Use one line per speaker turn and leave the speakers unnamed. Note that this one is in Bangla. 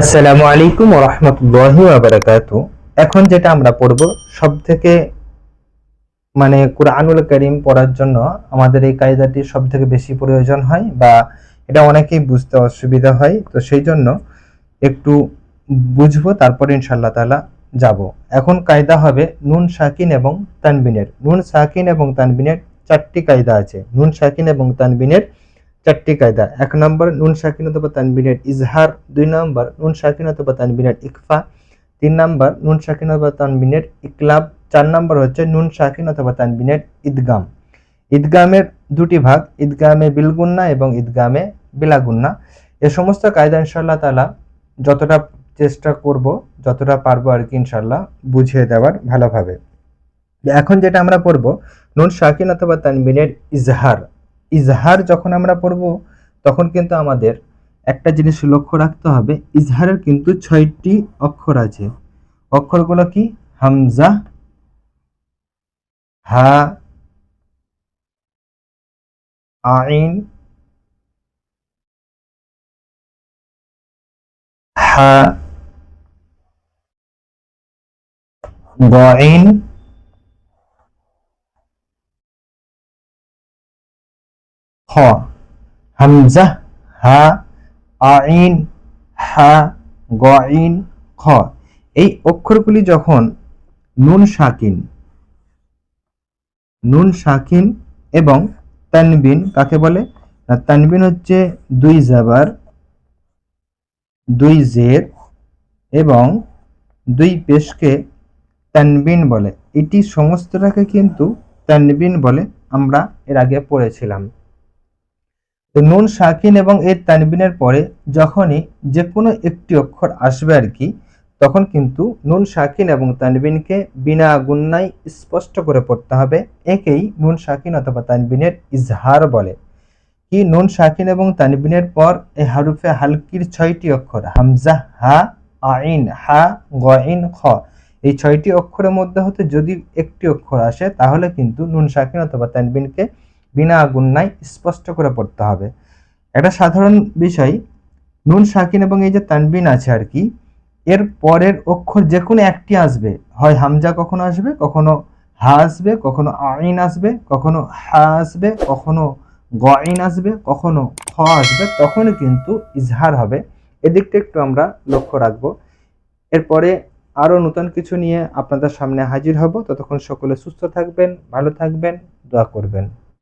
আসসালামু আলাইকুম রহমতুল্লাহি বারাকাত এখন যেটা আমরা পড়ব সব থেকে মানে কোরআনুল করিম পড়ার জন্য আমাদের এই কায়দাটি সব থেকে বেশি প্রয়োজন হয় বা এটা অনেকেই বুঝতে অসুবিধা হয়, তো সেই জন্য একটু বুঝব, তারপরে ইনশাল্লাহ তাআলা যাব। এখন কায়দা হবে নুন সাকিন এবং তানবিনের। নুন সাকিন এবং তানবিনের চারটি কায়দা আছে। নুন সাকিন এবং তানবিনের চারটি কায়দা। এক নম্বর, নুন সাকিন অথবা তানবিনের ইজহার। দুই নম্বর, নুন সাকিন অথবা তানবিনের ইকফা। তিন নম্বর, নুন সাকিন অথবা তানবিনের ইকলাব। চার নম্বর হচ্ছে নুন সাকিন অথবা তানবিনের ঈদগাম। ঈদগামের দুটি ভাগ, ঈদগামে বিলগুন্না এবং ঈদগামে বিলাগুন্না। এ সমস্ত কায়দা ইনশাল্লাহ তালা যতটা চেষ্টা করব, যতটা পারব আর কি ইনশাল্লাহ বুঝিয়ে দেওয়ার ভালোভাবে। এখন যেটা আমরা পড়ব, নুন সাকিন অথবা তানবিনের ইজহার। ইজহার যখন আমরা পড়ব, তখন কিন্তু আমাদের একটা জিনিস লক্ষ্য রাখতে হবে, ইজহারের কিন্তু ছয়টি অক্ষর আছে। অক্ষরগুলো কি? হামজা, হা, আইন, হা গইন খ হামজা, হা, আইন, হা, গইন, খ। এই অক্ষরগুলি যখন নুন সাকিন নুন সাকিন এবং তানবিন কাকে বলে? না, তানবিন হচ্ছে দুই জাবার, দুই জের এবং দুই পেশকে তানবিন বলে। এটি সমস্তটাকে কিন্তু তানবিন বলে আমরা এর আগে পড়েছিলাম। তো নুন সাকিন এবং এর তানবিনের পরে যখনই যে কোনো একটি অক্ষর আসবে আর কি, তখন কিন্তু নুন সাকিন এবং তানবিনকে বিনা গুন্নায় স্পষ্ট করে পড়তে হবে। একেই নুন সাকিন অথবা তানবিনের ইজহার বলে। কি নুন সাকিন এবং তানবিনের পর এই হারুফে হালকির ছয়টি অক্ষর, হামজা, হা, আইন, হা গইন খ। এই ছয়টি অক্ষরের মধ্যে হতে যদি একটি অক্ষর আসে, তাহলে কিন্তু নুন সাকিন অথবা তানবিনকে বিনা গুন্নায় স্পষ্ট করে পড়তে হবে। একটা সাধারণ বিষয়, নুন সাকিন এবং এই যে তানবিন আছে আর কি, এর পরের অক্ষর যে কোনো একটি আসবে। হয় হামজা কখনো আসবে, কখনো হা আসবে, কখনো আইন আসবে, কখনো হা আসবে, কখনো গইন আসবে, কখনো খ আসবে, তখনই কিন্তু ইজহার হবে। এদিকটা একটু আমরা লক্ষ্য রাখব। এরপরে আরও নতুন কিছু নিয়ে আপনাদের সামনে হাজির হব। ততক্ষণ সকলে সুস্থ থাকবেন, ভালো থাকবেন, দোয়া করবেন।